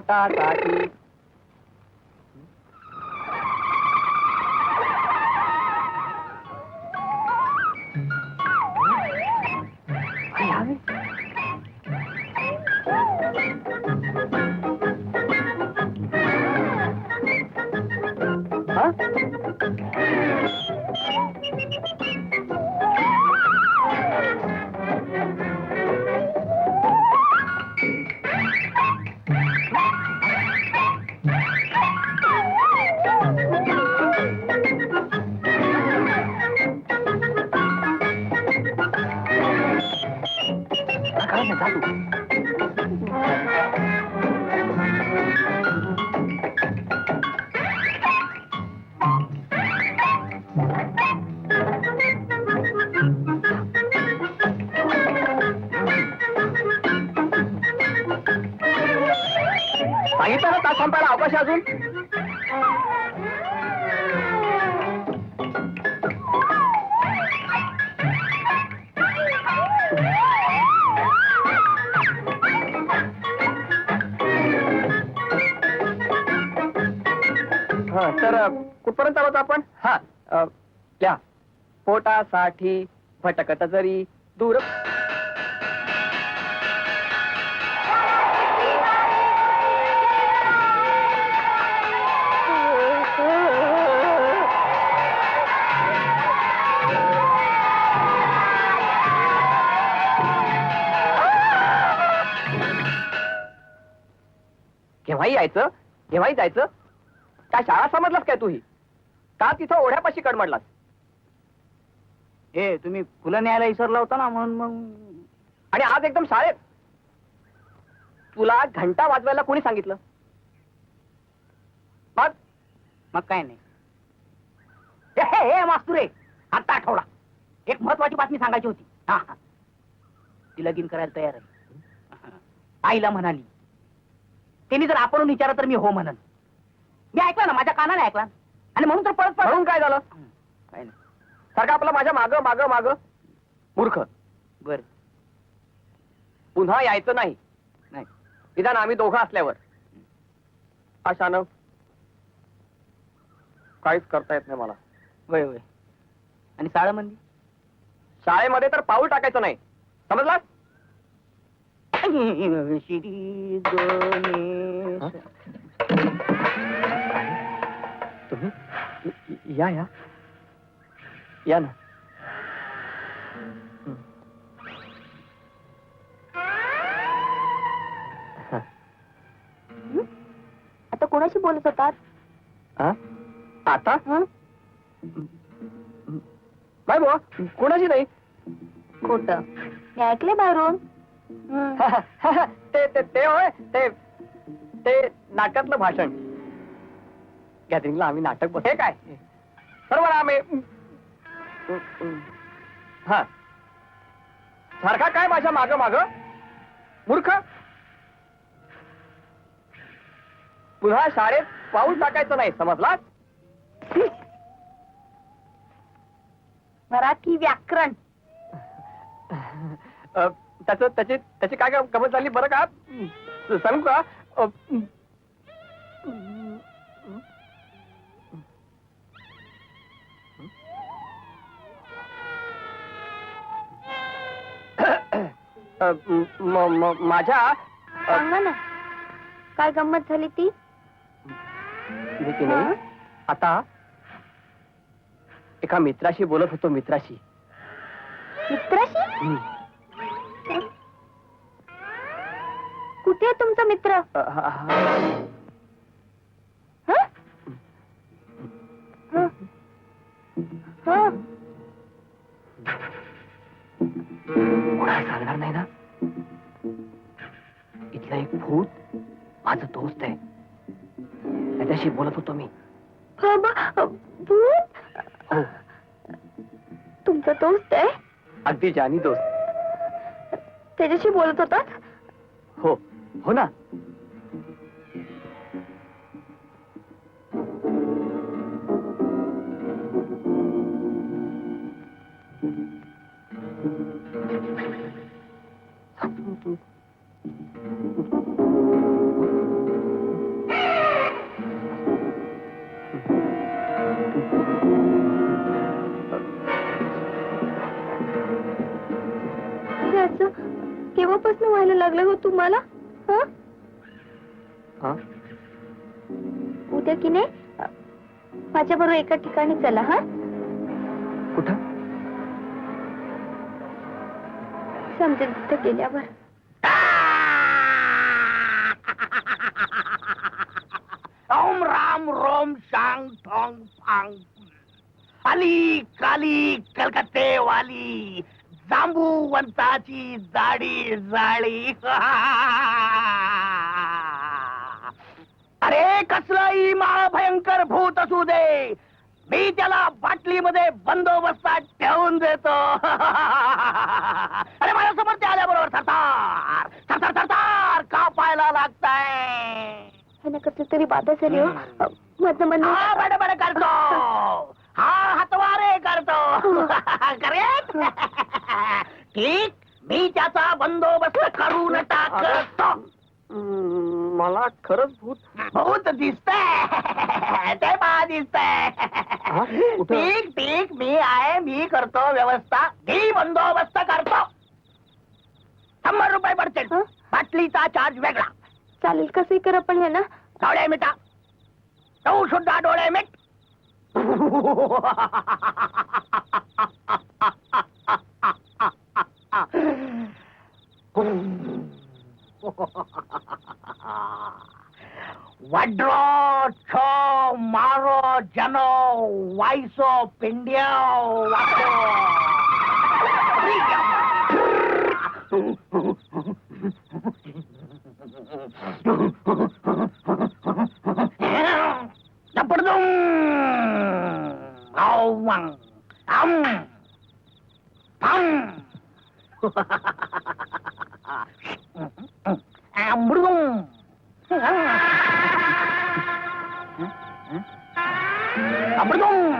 पोटासाठी हा? तर कुठपर्यंत आहोत आपण? हा. अ, त्या पोटासाठी भटकत जरी दूर केव्हाही यायचं केव्हाही जायचं काय शाळा समजलास काय तूही? का तिथं ओढ्यापाशी कडमडलास? ए तुम्ही फुलं न्यायला विसरला होता ना म्हणून मग आणि आज एकदम शाळेत? तुला घंटा वाजवायला कोणी सांगितलं? मग? मग काय नाही. हे हे मास्तुरे! आता आठवडा. एक महत्वाची बातमी सांगायची होती. हा हा. ती लगीन करायला तयार आहे. आईला म्हणाली त्यांनी जर आपण विचारलं तर मी हो म्हणन. मी ऐकलं ना माझ्या कानाने ऐकला. आणि म्हणून तर परत म्हणून काय झालं? काय नाही. सारखं आपलं माझ्या माग माग माग. मूर्ख. बर. पुन्हा यायचं नाही. नाही. निदान आम्ही दोघं असल्यावर. अशानं काहीच करता येत नाही मला. वय वय. आणि साळमंदी? शाळेमध्ये तर पाऊल टाकायचं नाही. समजलास? श्री गणेश. तुम्ही या या. या ना. आता कोणाशी बोलत होतात? हा? आता? हं? नाही बुवा कोणाची नाही? खोट. मी ऐकले बाहेरून. हं. ते ते ते होय ते ते नाटकातलं भाषण. गॅदरिंगला आम्ही नाटक बघ हे काय? बरोबर आम्ही हा. सारखा काय माझ्या माग माग? मूर्ख? पुन्हा शाळेत पाऊल टाकायचं नाही समजला मराठी व्याकरण. त्याच त्याची त्याची काय काय गमत झाली? बरं का? सांगू का? अ, अ, म- म- माझ्या अ, सांगा ना काय गंमत झाली ती मी की नाही आता एका मित्राशी बोलत होतो मित्राशी मित्राशी हं. कुठे आहे तुमचा मित्र अ, हा- हा. हं? हं. हं. कोणाला सांगणार नाही ना इथला एक भूत माझं दोस्त आहे. त्याच्याशी बोलत होतो मी. हा भूत? हो. तुमचा दोस्त आहे? अगदी जानी दोस्त. त्याच्याशी बोलत होतात? हो हो ना. लागलं हो तुम्हाला? हं? हा? उद्या की नाही? माझ्या बरोबर एका ठिकाणी चला हा? कुठं? समजेल तिथे गेल्यावर. ओम राम रोम शांग ठोंग फांग. अली काली कलकत्ते वाली. जांबूवंताची जाडी जाळी. अरे कसलंही माळ भयंकर भूत असू दे. मी त्याला बाटलीमध्ये बंदोबस्तात ठेवून देतो. अरे माझ्यासमोर ते आल्याबरोबर थरथार थरथार थरथार कापायला लागताय. ह्यानं कसलं तरी बाधा झाली हो. मधनं हा मधनं बड बड करतो. हा हातवारे करतो. करेक्ट ठीक? मी त्याचा बंदोबस्त करून टाकतो. हम्म, मला खरंच भूत. बहुत दिसतंय. ते पहा दिसतंय. हा? कुठं? ठीक ठीक मी आहे मी करतो व्यवस्था. मी बंदोबस्त करतो. शंभर रुपये पडतील. हं? बाटलीचा चार्ज वेगळा. चालेल कसंही करा पण ह्यानं डोळे मिटा. तू सुद्धा डोळे मिट. వడ్రోక్షో మారో జనో వాయిసో పిండియో వాటో Ambrum!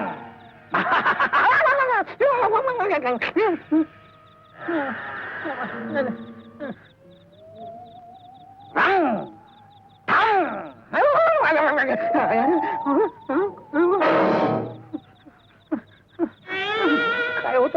Rang! काय होत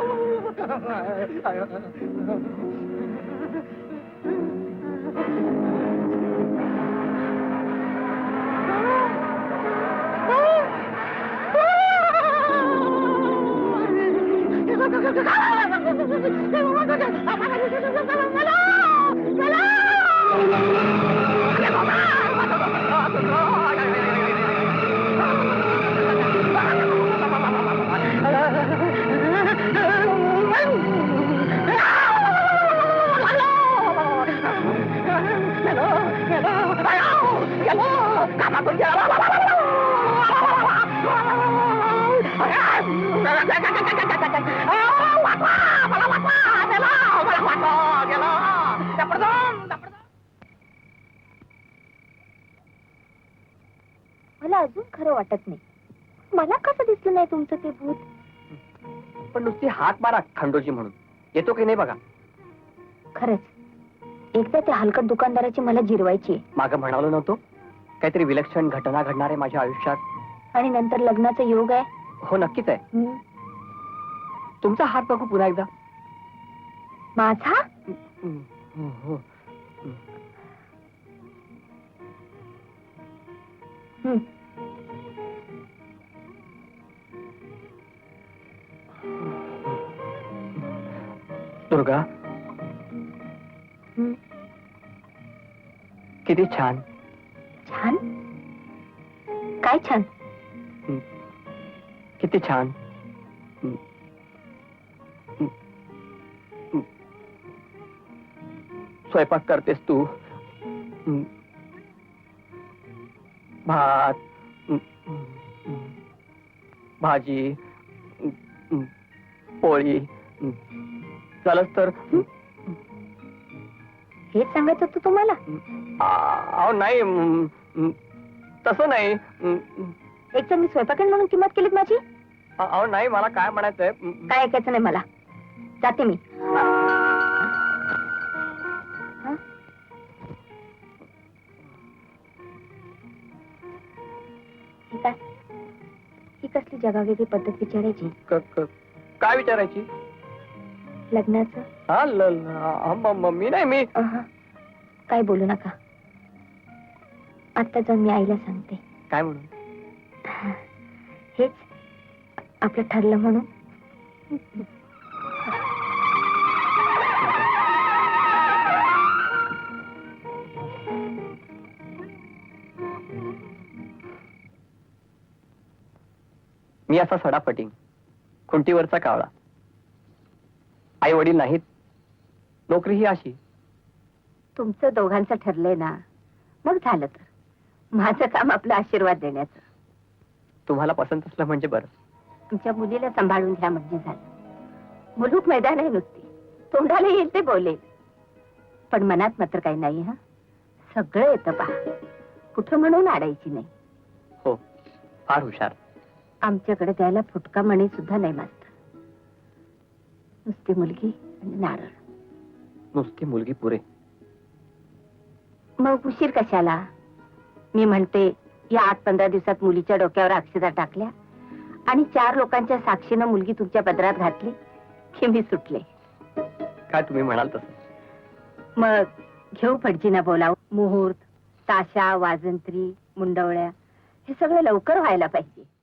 तुझा झाली मला अजून खरं वाटत नाही. मला कसं दिसलं नाही तुमचं ते भूत? पण नुसती हाक मारा खंडोजी म्हणून. येतो की नाही बघा? खरंच. एकदा त्या हलकट दुकानदाराची मला जिरवायची आहे. मागं म्हणालो नव्हतो? काहीतरी विलक्षण घटना घडणार आहे माझ्या आयुष्यात. आणि नंतर लग्नाचा योग आहे? हो नक्कीच आहे. हं. तुमचा हात बघू पुन्हा एकदा. माझा? हम्म. हं. दुर्गा. किती छान. छान? काय छान. किती छान. स्वयंपाक करतेस तू. भात. भाजी पोळी झालंच तर हेच सांगत होतो तुम्हाला? अहो नाही तसं नाही एक चांगली स्वयंपाकन म्हणून किंमत केलीत माझी. अहो नाही मला काय म्हणायचंय काय ऐकायचं नाही मला. जाते मी. काय? ही कसली जगावेगळी पद्धत विचारायची? क- क- काय विचारायची? लग्नाचं? हा ल ल- हा, म- म- मी नाही मी. अहं. काय बोलू नका. आता जाऊन मी आईला सांगते. काय म्हणून? हेच आपलं ठरलं म्हणून. मी असा सडापटिंग खुंटीवरचा कावळा. आई वडील नाहीत. नोकरी ही अशी. तुमचं दोघांचं ठरलंय ना. मग झालं तर. माझं काम आपला आशीर्वाद देण्याचं. तुम्हाला पसंत असलं म्हणजे बरं. तुमच्या मुलीला सांभाळून घ्या म्हणजे झालं. मुलूक मैदान आहे नुसती. तोंडाला येईल ते बोलेल. पण मनात मात्र काही नाही हा? सगळं येतं पहा. कुठं म्हणून आडायची नाही. हो फार हुशार. आमच्याकडे द्यायला फुटका मणी सुद्धा नाही मास्तर नुसती मुलगी आणि नारळ. नुसती मुलगी पुरे. मग उशीर कशाला? मी म्हणते या आठ पंधरा दिवसात मुलीच्या डोक्यावर अक्षता टाकल्या आणि चार लोकांच्या साक्षीनं मुलगी तुमच्या पदरात घातली की मी सुटले. काय तुम्ही म्हणाल तसं? मग घेऊ फडजीना बोलाव. मुहूर्त ताशा वाजंत्री मुंडवळ्या हे सगळं लवकर व्हायला पाहिजे.